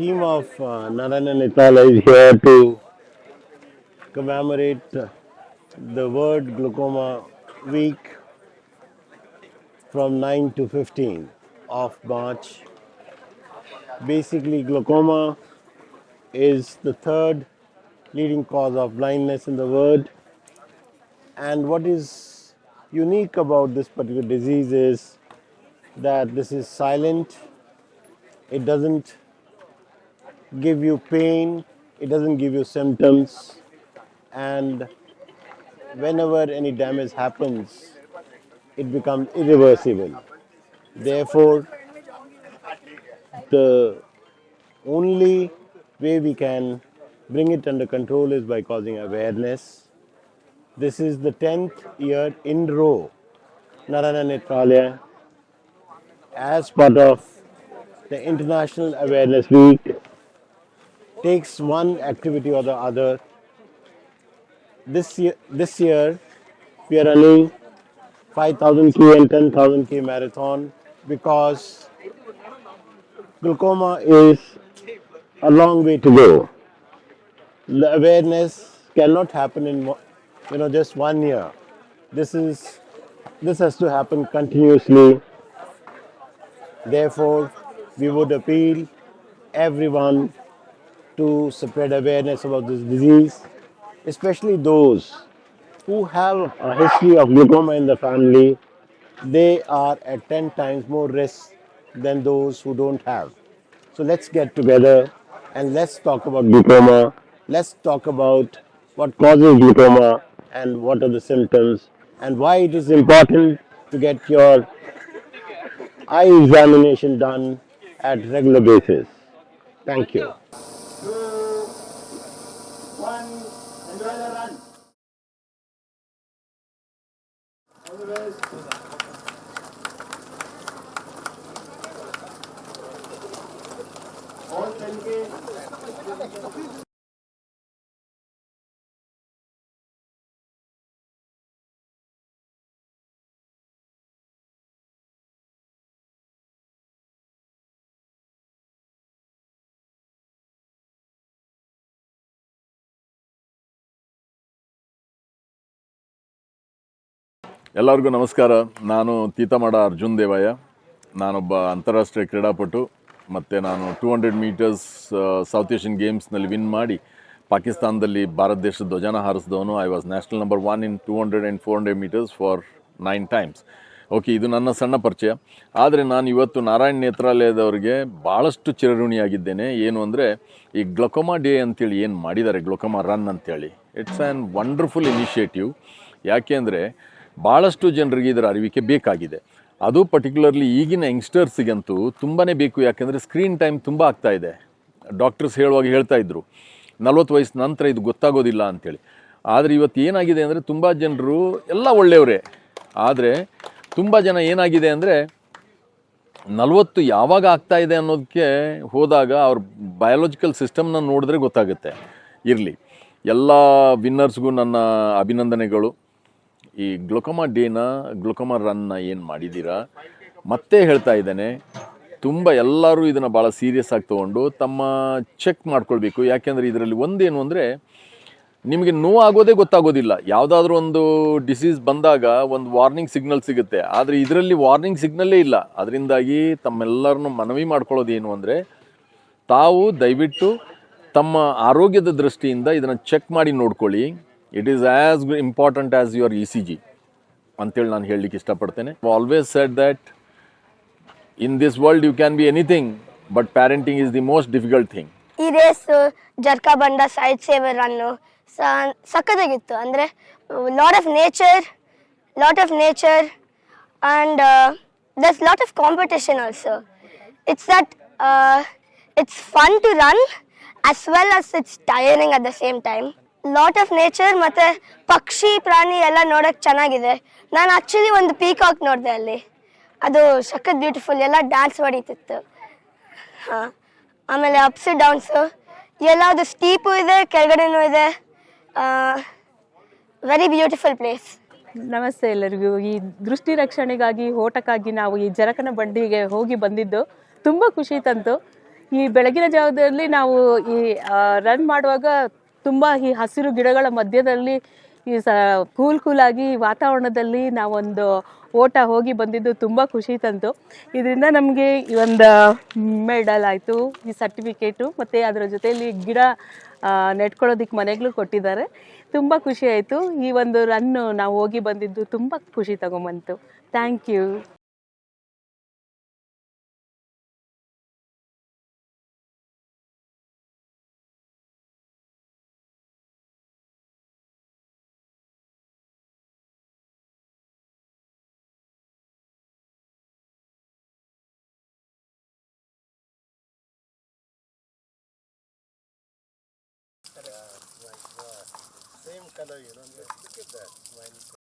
team of uh, Narayana Nitala is here to commemorate the World Glaucoma Week from 9 to 15 of March. Basically, glaucoma is the third leading cause of blindness in the world. And what is unique about this particular disease is that this is silent, it doesn't give you pain, it doesn't give you symptoms, and whenever any damage happens, it becomes irreversible. Therefore, the only way we can bring it under control is by causing awareness. This is the 10th year in row, Narayana Netralaya, as part of the International Awareness Week, takes one activity or the other. This year, this year we are running 5000 k and 10000 k marathon because glaucoma is a long way to go. The awareness cannot happen in you know just one year. This is this has to happen continuously. Therefore, we would appeal everyone to spread awareness about this disease, especially those who have a history of glaucoma in the family. They are at 10 times more risk than those who don't have. So let's get together and let's talk about glaucoma. Let's talk about what causes glaucoma and what are the symptoms and why it is important to get your eye examination done at regular basis. Thank you. Parabéns. ಎಲ್ಲರಿಗೂ ನಮಸ್ಕಾರ. ನಾನು ತೀತಮಡ ಅರ್ಜುನ್ ದೇವಯ್ಯ. ನಾನೊಬ್ಬ ಅಂತಾರಾಷ್ಟ್ರೀಯ ಕ್ರೀಡಾಪಟು. ಮತ್ತು ನಾನು two hundred metres South Asian ಗೇಮ್ಸ್ನಲ್ಲಿ win ಮಾಡಿ ಪಾಕಿಸ್ತಾನದಲ್ಲಿ ಭಾರತ ದೇಶದ ಧ್ವಜನ ಹಾರಿಸಿದವನು. I was national number one in two hundred and four hundred metres for nine times okay ಇದು ನನ್ನ ಸಣ್ಣ ಪರಿಚಯ. ಆದರೆ ನಾನು ಇವತ್ತು ನಾರಾಯಣ್ ನೇತ್ರಾಲಯದವರಿಗೆ ಭಾಳಷ್ಟು ಚಿರಋಣಿಯಾಗಿದ್ದೇನೆ. ಏನು ಅಂದರೆ, ಈ ಗ್ಲೊಕೊಮಾ ಡೇ ಅಂತೇಳಿ ಏನು ಮಾಡಿದ್ದಾರೆ, ಗ್ಲೊಕೊಮಾ ರನ್ ಅಂತೇಳಿ. ಇಟ್ಸ್ ಆ್ಯನ್ ವಂಡರ್ಫುಲ್ ಇನಿಷಿಯೇಟಿವ್ ಯಾಕೆ ಅಂದರೆ ಭಾಳಷ್ಟು ಜನರಿಗೆ ಇದರ ಅರಿವಿಕೆ ಬೇಕಾಗಿದೆ. ಅದು ಪರ್ಟಿಕ್ಯುಲರ್ಲಿ ಈಗಿನ ಯಂಗ್ಸ್ಟರ್ಸಿಗಂತೂ ತುಂಬಾ ಬೇಕು, ಯಾಕೆಂದರೆ ಸ್ಕ್ರೀನ್ ಟೈಮ್ ತುಂಬ ಆಗ್ತಾ ಇದೆ. ಡಾಕ್ಟರ್ಸ್ ಹೇಳುವಾಗ ಹೇಳ್ತಾ ಇದ್ರು, ನಲ್ವತ್ತು ವಯಸ್ಸು ನಂತರ ಇದು ಗೊತ್ತಾಗೋದಿಲ್ಲ ಅಂಥೇಳಿ ಆದರೆ ಇವತ್ತು ಏನಾಗಿದೆ ಅಂದರೆ ತುಂಬ ಜನರು ಎಲ್ಲ ಒಳ್ಳೆಯವರೇ. ಆದರೆ ತುಂಬ ಜನ ಏನಾಗಿದೆ ಅಂದರೆ ನಲವತ್ತು ಯಾವಾಗ ಆಗ್ತಾ ಇದೆ ಅನ್ನೋದಕ್ಕೆ ಹೋದಾಗ ಅವ್ರ ಬಯಾಲಜಿಕಲ್ ಸಿಸ್ಟಮ್ನ ನೋಡಿದ್ರೆ ಗೊತ್ತಾಗುತ್ತೆ. ಇರಲಿ. ಎಲ್ಲ ವಿನ್ನರ್ಸ್ಗೂ ನನ್ನ ಅಭಿನಂದನೆಗಳು. ಈ ಗ್ಲುಕೊಮಾ ಡೇನ, ಗ್ಲುಕೊಮಾ ರನ್ನ ಏನು ಮಾಡಿದ್ದೀರಾ ಮತ್ತೆ ಹೇಳ್ತಾ ಇದ್ದೇನೆ, ತುಂಬ ಎಲ್ಲರೂ ಇದನ್ನು ಭಾಳ ಸೀರಿಯಸ್ ಆಗಿ ತೊಗೊಂಡು ತಮ್ಮ ಚೆಕ್ ಮಾಡ್ಕೊಳ್ಬೇಕು. ಯಾಕೆಂದರೆ ಇದರಲ್ಲಿ ಒಂದೇನು ಅಂದರೆ, ನಿಮಗೆ ನೋವಾಗೋದೇ ಗೊತ್ತಾಗೋದಿಲ್ಲ. ಯಾವುದಾದ್ರೂ ಒಂದು ಡಿಸೀಸ್ ಬಂದಾಗ ಒಂದು ವಾರ್ನಿಂಗ್ ಸಿಗ್ನಲ್ ಸಿಗುತ್ತೆ. ಆದರೆ ಇದರಲ್ಲಿ ವಾರ್ನಿಂಗ್ ಸಿಗ್ನಲ್ಲೇ ಇಲ್ಲ. ಅದರಿಂದಾಗಿ ತಮ್ಮೆಲ್ಲರನ್ನು ಮನವಿ ಮಾಡ್ಕೊಳ್ಳೋದು ಏನು ಅಂದರೆ, ತಾವು ದಯವಿಟ್ಟು ತಮ್ಮ ಆರೋಗ್ಯದ ದೃಷ್ಟಿಯಿಂದ ಇದನ್ನು ಚೆಕ್ ಮಾಡಿ ನೋಡ್ಕೊಳ್ಳಿ. It is as important as your E C G ಅಂತೇಳಿ ನಾನು ಹೇಳಲಿಕ್ಕೆ ಇಷ್ಟಪಡ್ತೇನೆ. Always set that in this world you can be anything but parenting is the most difficult thing ಈ ರೇಸ್, ಜರ್ಕಾ ಬಂಡ ಸೈಡ್ ಸೇವರ್ ರನ್ನು ಸಖತ್ತಾಗಿತ್ತು. ಅಂದರೆ lot of nature lot of nature and thus lot of competition also it's that it's fun to run as well as it's tiring at the same time lot of nature ಮತ್ತೆ ಪಕ್ಷಿ, ಪ್ರಾಣಿ ಎಲ್ಲ ನೋಡಕ್ ಚೆನ್ನಾಗಿದೆ. ನಾನು ಆಕ್ಚುಲಿ ಒಂದು peacock ನೋಡಿದೆ ಅಲ್ಲಿ. ಅದು ಸಖತ್ ಬ್ಯೂಟಿಫುಲ್ ಎಲ್ಲ ಡ್ಯಾನ್ಸ್ ಹೊಡಿತಿತ್ತು. ಆಮೇಲೆ ಅಪ್ಸ್ ಡೌನ್ಸು ಎಲ್ಲದು ಸ್ಟೀಪು ಇದೆ, ಕೆಳಗಡೆನೂ ಇದೆ. ವೆರಿ ಬ್ಯೂಟಿಫುಲ್ ಪ್ಲೇಸ್ ನಮಸ್ತೆ ಎಲ್ಲರಿಗೂ. ಈ ದೃಷ್ಟಿ ರಕ್ಷಣೆಗಾಗಿ, ಓಟಕ್ಕಾಗಿ ನಾವು ಈ ಜರಕನ ಬಂಡಿಗೆ ಹೋಗಿ ಬಂದಿದ್ದು. ತುಂಬ ಖುಷಿ ತಂತು. ಈ ಬೆಳಗಿನ ಜಾವದಲ್ಲಿ ನಾವು ಈ ರನ್ ಮಾಡುವಾಗ ತುಂಬ ಈ ಹಸಿರು ಗಿಡಗಳ ಮಧ್ಯದಲ್ಲಿ ಈ ಸ ಕೂಲ್ ಕೂಲಾಗಿ ವಾತಾವರಣದಲ್ಲಿ ನಾವೊಂದು ಓಟ ಹೋಗಿ ಬಂದಿದ್ದು ತುಂಬ ಖುಷಿ ತಂತು. ಇದರಿಂದ ನಮಗೆ ಈ ಒಂದು ಮೆಡಲ್ ಆಯಿತು, ಈ ಸರ್ಟಿಫಿಕೇಟು, ಮತ್ತು ಅದರ ಜೊತೆಯಲ್ಲಿ ಗಿಡ ನೆಟ್ಕೊಳ್ಳೋದಕ್ಕೆ ಮನೆಗಳು ಕೊಟ್ಟಿದ್ದಾರೆ. ತುಂಬ ಖುಷಿ ಆಯಿತು. ಈ ಒಂದು ರನ್ನು ನಾವು ಹೋಗಿ ಬಂದಿದ್ದು ತುಂಬ ಖುಷಿ ತಗೊಂಬಂತು. Thank you. Same color, you know. Just look at that.